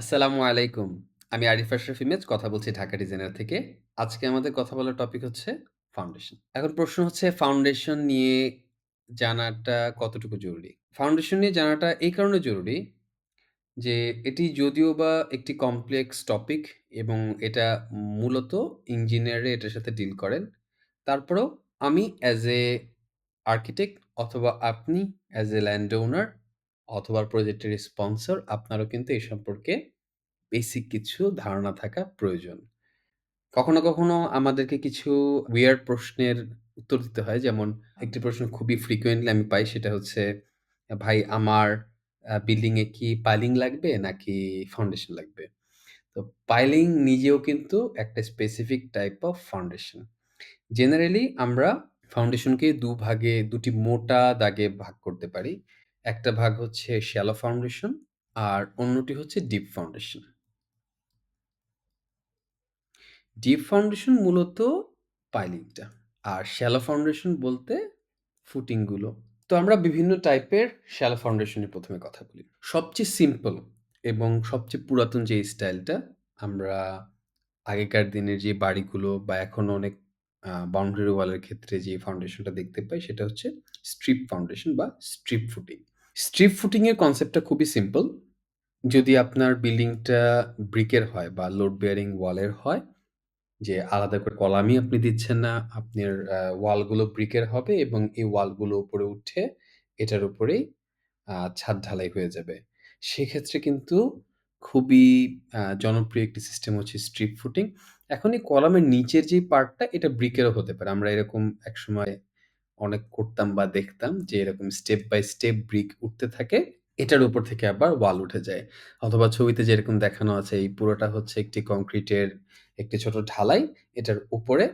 আসসালামু আলাইকুম। আমি আরিফ আশরাফ ইমেজ, কথা বলছি ঢাকা ডিজাইনার থেকে। আজকে আমাদের কথা বলার টপিক হচ্ছে ফাউন্ডেশন। এখন প্রশ্ন হচ্ছে ফাউন্ডেশন নিয়ে জানাটা কতটুকু জরুরি? ফাউন্ডেশন নিয়ে জানাটা এই কারণে জরুরি যে, এটি যদিও বা একটি কমপ্লেক্স টপিক এবং এটা মূলত ইঞ্জিনিয়াররা এটার সাথে ডিল করেন। তারপরেও আমি অ্যাজ এ আর্কিটেক্ট অথবা আপনি অ্যাজ এ ল্যান্ড ওনার অথবা প্রজেক্টের স্পন্সর আপনারও কিন্তু এই সম্পর্কে বেসিক কিছু ধারণা থাকা প্রয়োজন। কখনো, কখনো আমাদেরকে কিছু উইয়ার্ড প্রশ্নের উত্তর দিতে হয়। যেমন একটি প্রশ্ন খুবই ফ্রিকোয়েন্টলি আমি পাই সেটা হচ্ছে, "ভাই আমার আ বিল্ডিং এ কি পাইলিং লাগবে নাকি ফাউন্ডেশন লাগবে?" তো পাইলিং নিজেও কিন্তু একটা specific type of foundation. Generally আমরা ফাউন্ডেশনকে ২ ভাগে ২ মোটা দাগে ভাগ করতে পারি। একটা ভাগ হচ্ছে শ্যালো ফাউন্ডেশন আর অন্যটি হচ্ছে ডিপ ফাউন্ডেশন। ডিপ ফাউন্ডেশন মূলত পাইলিংটা। আর শ্যালো ফাউন্ডেশন বলতে ফুটিংগুলো তো আমরা বিভিন্ন টাইপের শ্যালো ফাউন্ডেশন নিয়ে ১ম এ কথা বলি। সবচেয়ে সিম্পল এবং সবচেয়ে পুরাতন যে স্টাইলটা আমরা আগেকার দিনের যে বাড়িগুলো বা এখনও অনেক বাউন্ডারি ওয়ালের ক্ষেত্রে যে ফাউন্ডেশনটা দেখতে পাই সেটা হচ্ছে স্ট্রিপ ফাউন্ডেশন বা স্ট্রিপ ফুটিং। স্ট্রিপ ফুটিং এর কনসেপ্টটা খুবই সিম্পল। যদি আপনার বিল্ডিংটা ব্রিকের হয় বা লোড বেয়ারিং ওয়ালের হয়, যে আলাদা করে কলামই আপনি দিচ্ছেন না, আপনার ওয়ালগুলো ব্রিকের হবে এবং এই ওয়ালগুলো উপরে উঠে এটার উপরেই ছাদ ঢালাই হয়ে যাবে। সেক্ষেত্রে কিন্তু খুবই জনপ্রিয় একটি সিস্টেম হচ্ছে স্ট্রিপ ফুটিং। এখন এই কলামের নিচের যে পার্টটা এটা ব্রিকেরও হতে পারে। আমরা এরকম একসময় অনেক করতাম বা দেখতাম যে এরকম স্টেপ বাই স্টেপ ব্রিক উঠতে থাকে। এটার উপর থেকে আবার ওয়াল উঠে যায়। অথবা ছবিতে যেরকম দেখানো আছে, এই পুরোটা হচ্ছে একটি কংক্রিটের একটি ছোট ঢালাই। এটার উপরে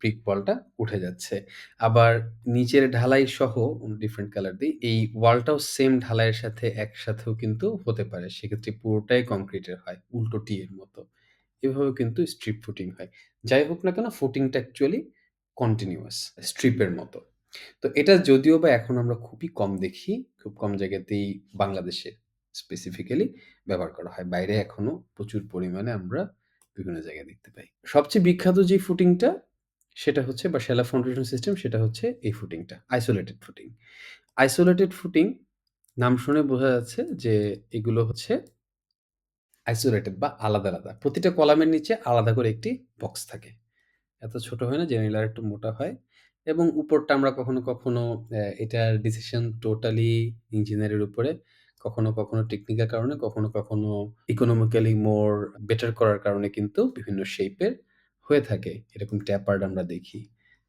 ব্রিক ওয়ালটা উঠে যাচ্ছে। আবার নিচের ঢালাই সহ ডিফারেন্ট কালার দিয়ে এই ওয়ালটাও সেম ঢালাইয়ের সাথে একসাথেও কিন্তু হতে পারে। সেক্ষেত্রে পুরোটাই কংক্রিটের হয়। উল্টো টি এর মতো। এভাবে কিন্তু স্ট্রিপ ফুটিং হয়। যাই হোক না কেন ফুটিংটা অ্যাকচুয়ালি কন্টিনিউয়াস স্ট্রিপের মতো। তো এটা যদিও বা এখন আমরা খুবই কম দেখি। খুব কম জায়গাতেই বাংলাদেশে স্পেসিফিক্যালি ব্যবহার করা হয়। বাইরে এখনও প্রচুর পরিমাণে আমরা বিভিন্ন জায়গায় দেখতে পাই। সবচেয়ে বিখ্যাত যে ফুটিংটা সেটা হচ্ছে বা শ্যালো ফাউন্ডেশন সিস্টেম সেটা হচ্ছে এই ফুটিংটা। Isolated footing. আইসোলেটেড ফুটিং নাম শুনে বোঝা যাচ্ছে যে এগুলো হচ্ছে আইসোলেটেড বা আলাদা, আলাদা। প্রতিটা কলামের নিচে আলাদা করে একটি বক্স থাকে। এত ছোট হয় না জেনারেলি আরেকটু মোটা হয় এবং উপরটা আমরা কখনো, কখনো এটার ডিসিশন টোটালি ইঞ্জিনিয়ারের উপরে। কখনো, কখনো টেকনিক্যাল কারণে, কখনো, কখনো ইকোনমিক্যালি মোর বেটার করার কারণে কিন্তু বিভিন্ন শেপের হয়ে থাকে। এরকম ট্যাপার্ড আমরা দেখি।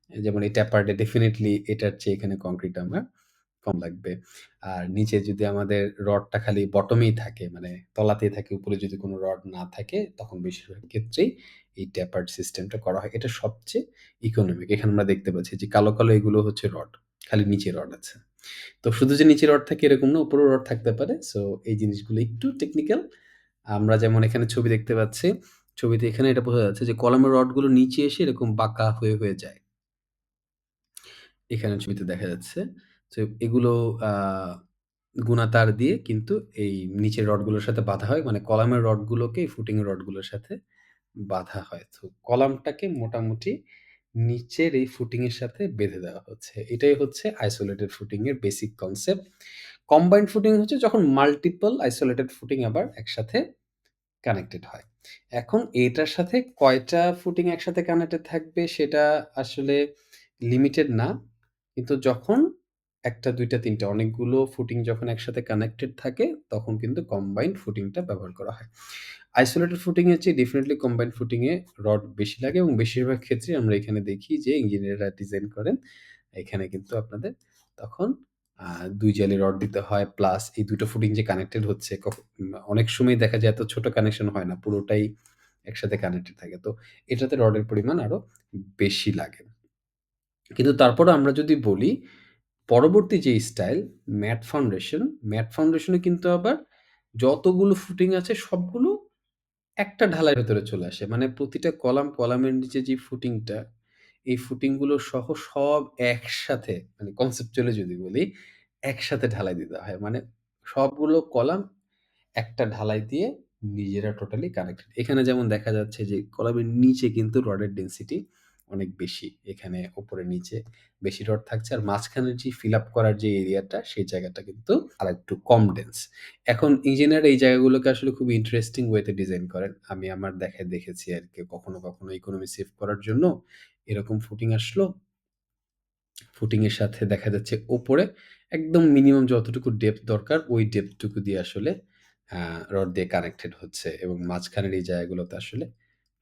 যেমন এই ট্যাপার্ডে ডেফিনেটলি এটার চেয়ে এখানে কংক্রিট আমার কম লাগবে। আর নিচে যদি আমাদের রডটা খালি বটমেই থাকে মানে তলাতেই থাকে, উপরে যদি কোনো রড না থাকে তখন বেশিরভাগ ক্ষেত্রেই এই ট্যাপার্ড সিস্টেমটা করা হয়। এটা সবচেয়ে ইকোনমিক। এখানে আমরা দেখতে পাচ্ছি যে কালো, কালো এগুলো হচ্ছে রড। খালি নিচে রড আছে। তো শুধু যে নিচে রড থাকে এরকম না, উপরেও রড থাকতে পারে। সো এই জিনিসগুলো একটু টেকনিক্যাল। আমরা যেমন এখানে ছবি দেখতে পাচ্ছি। ছবিতে এখানে এটা বোঝা যাচ্ছে যে কলামের রডগুলো নিচে এসে এরকম বাঁকা হয়ে, হয়ে যায়। এখানে ছবিতে দেখা যাচ্ছে। তো এগুলো, আ গুনা তার দিয়ে কিন্তু এই নিচের রডগুলোর সাথে বাঁধা হয়। মানে কলামের রডগুলোকে ফুটিং রডগুলোর সাথে বাঁধা হয়। তো কলামটাকে মোটামুটি নিচের এই ফুটিং এর সাথে বেঁধে দেওয়া হচ্ছে। এটাই হচ্ছে আইসোলেটেড ফুটিং এর বেসিক কনসেপ্ট। কম্বাইন্ড ফুটিং হচ্ছে যখন মাল্টিপল আইসোলেটেড ফুটিং আবার একসাথে কানেক্টেড হয়। এখন এটার সাথে কয়টা ফুটিং একসাথে কানেক্টেড থাকবে সেটা আসলে লিমিটেড না। কিন্তু যখন ১ দুইটা ২ টা ৩ টা অনেকগুলো ফুটিং যখন একসাথে কানেক্টেড থাকে, তখন কিন্তু কম্বাইন্ড ফুটিংটা ব্যবহার করা হয়। আইসোলেটেড ফুটিং এর চেয়ে ডেফিনিটলি কম্বাইন্ড ফুটিং এ রড বেশি লাগে এবং বেশিরভাগ ক্ষেত্রে আমরা এখানে দেখি যে ইঞ্জিনিয়াররা ডিজাইন করেন। এখানে কিন্তু আপনাদের তখন ২ জালি রড দিতে হয় প্লাস এই ২ টো ফুটিং যে কানেক্টেড হচ্ছে অনেক সময় দেখা যায় এত ছোট কানেকশন হয় না। পুরোটাই একসাথে কানেক্টেড থাকে। তো এটাতে রডের পরিমাণ আরও বেশি লাগে। কিন্তু তারপরও আমরা যদি বলি পরবর্তী যে স্টাইল ম্যাট ফাউন্ডেশন, ম্যাট ফাউন্ডেশনে কিন্তু আবার যতগুলো ফুটিং আছে সবগুলো একটা ঢালাইয়ের ভেতরে চলে আসে। মানে প্রতিটা কলাম, কলামের নিচে যে ফুটিংটা, এই ফুটিংগুলো সহ সব একসাথে মানে কনসেপচুয়ালি যদি বলি, একসাথে ঢালাই দিতে হয়। মানে সবগুলো কলাম একটা ঢালাই দিয়ে নিজেরা টোটালি কানেক্টেড। এখানে যেমন দেখা যাচ্ছে যে কলামের নিচে কিন্তু রডের ডেনসিটি অনেক বেশি। এখানে উপরে নিচে বেশি রড থাকছে। আর মাঝখানের যে ফিল আপ করার যে এরিয়াটা সেই জায়গাটা কিন্তু আরেকটু কম ডেন্স। এখন ইঞ্জিনিয়ার এই জায়গাগুলোকে আসলে খুব ইন্টারেস্টিং ওয়েতে ডিজাইন করেন। আমি আমার দেখায় দেখেছি আর কি কখনো, কখনো ইকোনমি সেভ করার জন্য এরকম ফুটিং আসলো। ফুটিং এর সাথে দেখা যাচ্ছে ওপরে একদম মিনিমাম যতটুকু ডেপথ দরকার ওই ডেপথটুকু দিয়ে আসলে রড দিয়ে কানেক্টেড হচ্ছে এবং মাঝখানের এই জায়গাগুলোতে আসলে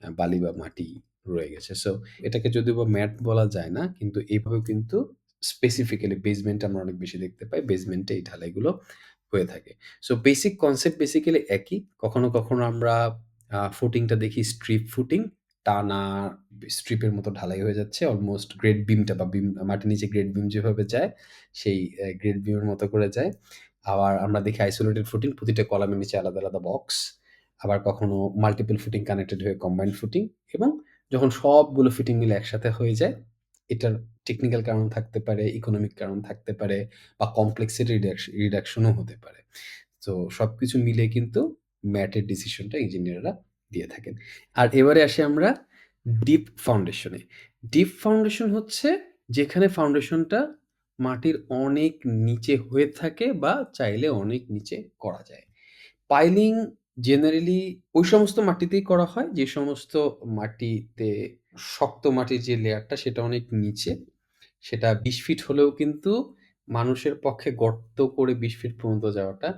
বালি বা মাটি রয়ে গেছে। সো এটাকে যদিও বা ম্যাট বলা যায় না কিন্তু এইভাবেও কিন্তু স্পেসিফিক্যালি বেসমেন্টে আমরা অনেক বেশি দেখতে পাই। বেসমেন্টে এই ঢালাইগুলো হয়ে থাকে। সো বেসিক কনসেপ্ট বেসিক্যালি একই। কখনো, কখনো আমরা ফুটিংটা দেখি স্ট্রিপ ফুটিং। টানা স্ট্রিপের মতো ঢালাই হয়ে যাচ্ছে। অলমোস্ট গ্রেট বিমটা বা বিম মাটির নিচে গ্রেড বিম যেভাবে যায়, সেই গ্রেড বিমের মতো করে যায়। আবার আমরা দেখি আইসোলেটেড ফুটিং প্রতিটা কলামের নিচে আলাদা, আলাদা বক্স। আবার কখনো মাল্টিপল ফুটিং কানেক্টেড হয়ে কম্বাইন্ড ফুটিং এবং যখন সবগুলো ফিটিং মিলে একসাথে হয়ে যায়, এটার টেকনিক্যাল কারণ থাকতে পারে, ইকোনমিক কারণ থাকতে পারে বা কমপ্লেক্সিটি রিডাকশ রিডাকশনও হতে পারে। তো সব কিছু মিলিয়ে কিন্তু ম্যাটের ডিসিশনটা ইঞ্জিনিয়াররা দিয়ে থাকেন। আর এবারে আসি আমরা ডিপ ফাউন্ডেশনে। ডিপ ফাউন্ডেশন হচ্ছে যেখানে ফাউন্ডেশনটা মাটির অনেক নিচে হয়ে থাকে বা চাইলে অনেক নিচে করা যায়। পাইলিং জেনারেলি ওই সমস্ত মাটিতেই করা হয় যে সমস্ত মাটিতে শক্ত মাটির যে লেয়ারটা সেটা অনেক নিচে। সেটা ২০ ফিট হলেও কিন্তু মানুষের পক্ষে গর্ত করে ২০ ফিট পর্যন্ত যাওয়াটা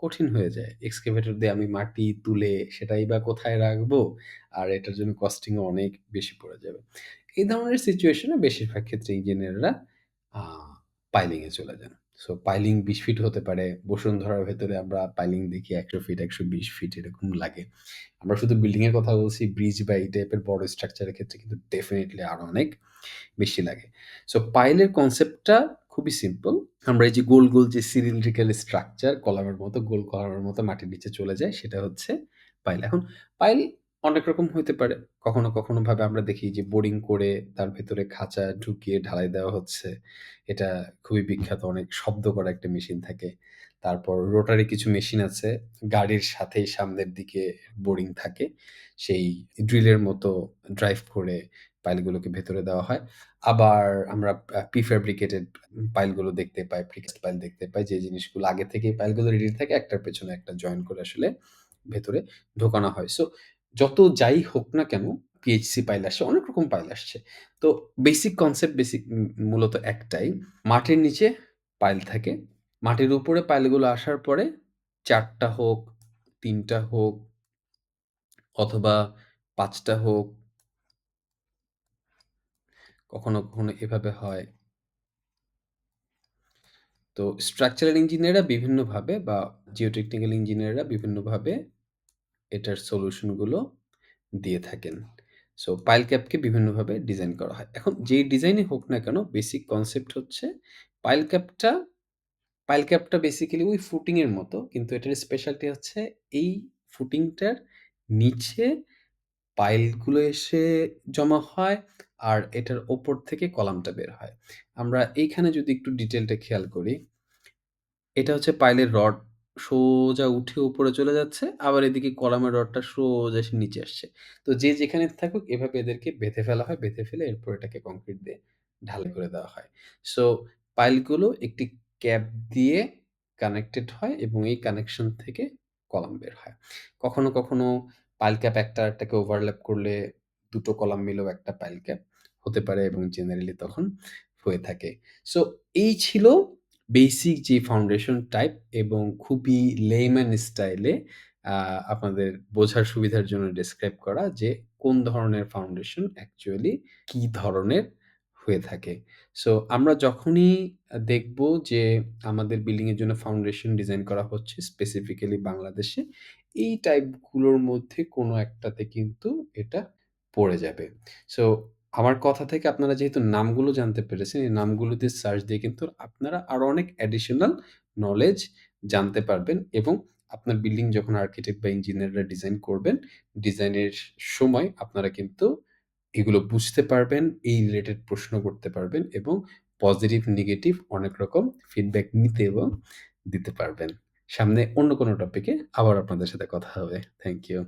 কঠিন হয়ে যায়। এক্সকাভেটর দিয়ে আমি মাটি তুলে সেটাই বা কোথায় রাখব? আর এটার জন্য কস্টিংও অনেক বেশি পড়ে যাবে। এই ধরনের সিচুয়েশনে বেশিরভাগ ক্ষেত্রে ইঞ্জিনিয়াররা আ পাইলিং এ চলে যান। সো পাইলিং ২০ ফিট হতে পারে। বসুন্ধরার ভেতরে আমরা পাইলিং দেখি ১০০ ফিট, ১২০ ফিট এরকম লাগে। আমরা শুধু বিল্ডিং এর কথা বলছি, ব্রিজ বা এই টাইপের বড় স্ট্রাকচার এর ক্ষেত্রে কিন্তু ডেফিনেটলি আরও অনেক বেশি লাগে। সো পাইলের কনসেপ্টটা খুবই সিম্পল। আমরা এই যে গোল, গোল যে সিলিন্ড্রিক্যাল স্ট্রাকচার কলামের মতো গোল কলামের মতো মাটির নিচে চলে যায় সেটা হচ্ছে পাইল। এখন পাইল অনেক রকম হইতে পারে। কখনো, কখনো ভাবে আমরা দেখি যে বোরিং করে তার ভেতরে খাঁচা ঢুকিয়ে ঢালাই দেওয়া হচ্ছে। এটা খুবই বিখ্যাত অনেক শব্দ করা একটা মেশিন থাকে। তারপর রোটারি কিছু মেশিন আছে। গাড়ির সাথেই সামনের দিকে বোরিং থাকে। সেই ড্রিলের মতো ড্রাইভ করে পাইলগুলোকে ভেতরে দেওয়া হয়। আবার আমরা আ প্রিফেব্রিকেটেড পাইলগুলো দেখতে পাই, প্রিকাস্ট পাইল দেখতে পাই যে জিনিসগুলো আগে থেকেই পাইলগুলো রেডি থাকে একটার পেছনে একটা জয়েন করে আসলে ভেতরে ঢোকানো হয়। সো যত যাই হোক না কেন পিএইচসি পাইল আসছে, অনেক রকম পাইল আসছে। তো বেসিক কনসেপ্ট বেসিক মূলত একটাই। মাটির নিচে পাইল থাকে। মাটির উপরে পাইলগুলো আসার পরে চারটা হোক, তিনটা হোক অথবা পাঁচটা হোক কখনো, কখনো এভাবে হয়। তো স্ট্রাকচারাল ইঞ্জিনিয়াররা বিভিন্নভাবে বা জিওটেকনিক্যাল ইঞ্জিনিয়াররা বিভিন্নভাবে এটার সলিউশনগুলো দিয়ে থাকেন। সো পাইল ক্যাপকে বিভিন্নভাবে ডিজাইন করা হয়। এখন যেই ডিজাইনই হোক না কেন বেসিক কনসেপ্ট হচ্ছে পাইল ক্যাপটা পাইল ক্যাপটা বেসিক্যালি ওই ফুটিংয়ের মতো, কিন্তু এটার স্পেশালিটি হচ্ছে এই ফুটিংটার নিচে পাইলগুলো এসে জমা হয় আর এটার ওপর থেকে কলামটা বের হয়। আমরা এইখানে যদি একটু ডিটেলটা খেয়াল করি, এটা হচ্ছে পাইলের রড সোজা উঠে উপরে চলে যাচ্ছে। আবার এদিকে কলামের রডটা সোজা এসে নিচে আসছে। তো যে যেখানে থাকুক এভাবে এদেরকে বেঁধে ফেলা হয়। বেঁধে ফেলে এরপর এটাকে কংক্রিট দিয়ে ঢালাই করে দেওয়া হয়। সো পাইলগুলো একটি ক্যাপ দিয়ে কানেক্টেড হয় এবং এই কানেকশন থেকে কলাম বের হয়। কখনো, কখনো পাইল ক্যাপ একটা আরেকটাকে ওভারল্যাপ করলে ২ টো কলাম মিলেও একটা পাইল ক্যাপ হতে পারে এবং জেনারেলি তখন হয়ে থাকে। সো এই ছিল বেসিক যে ফাউন্ডেশন টাইপ এবং খুবই লেম্যান স্টাইলে আপনাদের বোঝার সুবিধার জন্য ডেসক্রাইব করা যে কোন ধরনের ফাউন্ডেশন অ্যাকচুয়ালি কি ধরনের হয়ে থাকে। সো আমরা যখনই দেখব যে আমাদের বিল্ডিং এর জন্য ফাউন্ডেশন ডিজাইন করা হচ্ছে স্পেসিফিক্যালি বাংলাদেশে, এই টাইপগুলোর মধ্যে কোনো একটাতে কিন্তু এটা পড়ে যাবে। সো আমার কথা থেকে আপনারা যেহেতু নামগুলো জানতে পেরেছেন, এই নামগুলোতে সার্চ দিয়ে কিন্তু আপনারা আরও অনেক অ্যাডিশনাল নলেজ জানতে পারবেন এবং আপনার বিল্ডিং যখন আর্কিটেক্ট বা ইঞ্জিনিয়াররা ডিজাইন করবেন, ডিজাইনের সময় আপনারা কিন্তু এগুলো বুঝতে পারবেন, এই রিলেটেড প্রশ্ন করতে পারবেন এবং পজিটিভ, নেগেটিভ অনেক রকম ফিডব্যাক নিতে এবং দিতে পারবেন। সামনে অন্য কোনো টপিকে আবার আপনাদের সাথে কথা হবে। Thank you.